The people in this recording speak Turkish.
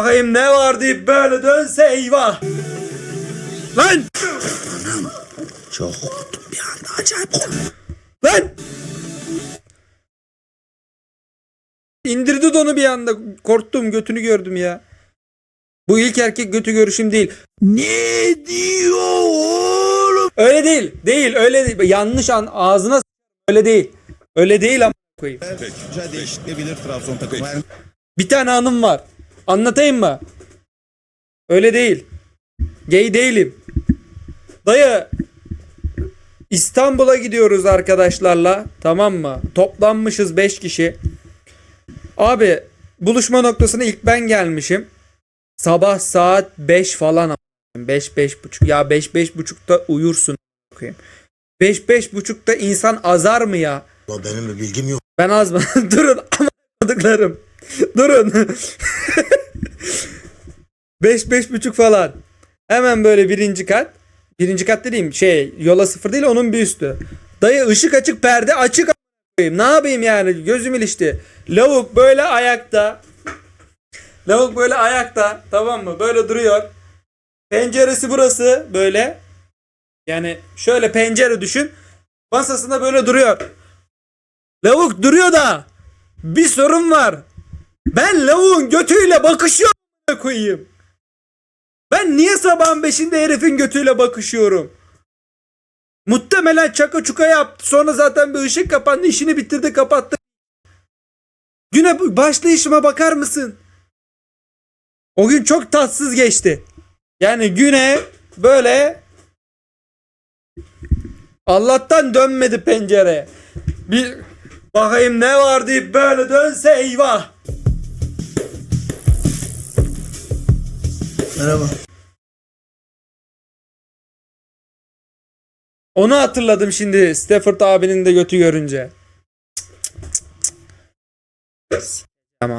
Bakayım ne var deyip böyle dönse eyvah. Lan! Çok korktum bir anda acayip korktum. Lan! İndirdi donu bir anda. Korktum götünü gördüm ya. Bu ilk erkek götü görüşüm değil. Ne diyor oğlum? Öyle değil. Değil öyle değil. Yanlış an ağzına s- öyle değil. Öyle değil ama koyayım. Güzel değiştirebilir Trabzon takımı. Bir tane anım var. Anlatayım mı? Öyle değil. Gay değilim. Dayı İstanbul'a gidiyoruz arkadaşlarla. Tamam mı? Toplanmışız 5 kişi. Abi buluşma noktasına ilk ben gelmişim. Sabah saat 5 falan. 5 5 buçuk. Ya 5 5 buçukta uyursun. 5 5 buçukta insan azar mı ya? Ulan benim bir bilgim yok. Ben az mı? Durun amadıklarım. Durun. Beş, beş buçuk falan. Hemen böyle birinci kat. Birinci kat dediğim şey yola sıfır değil onun bir üstü. Dayı ışık açık perde açık a**ayım. Ne yapayım yani gözüm ilişti. Lavuk böyle ayakta. Lavuk böyle ayakta tamam mı? Böyle duruyor. Penceresi burası böyle. Yani şöyle pencere düşün. Masasında böyle duruyor. Lavuk duruyor da bir sorun var. Ben lavuğun götüyle bakışıyorum a**ına koyayım. Ben niye sabahın beşinde herifin götüyle bakışıyorum? Muhtemelen çaka çuka yaptı. Sonra zaten bir ışık kapandı. işini bitirdi kapattı. Güne başlayışıma bakar mısın? O gün çok tatsız geçti. Yani güne böyle Allah'tan dönmedi pencereye. Bir bakayım ne var deyip böyle dönse eyvah. Merhaba. Onu hatırladım şimdi Stafford abinin de götü görünce.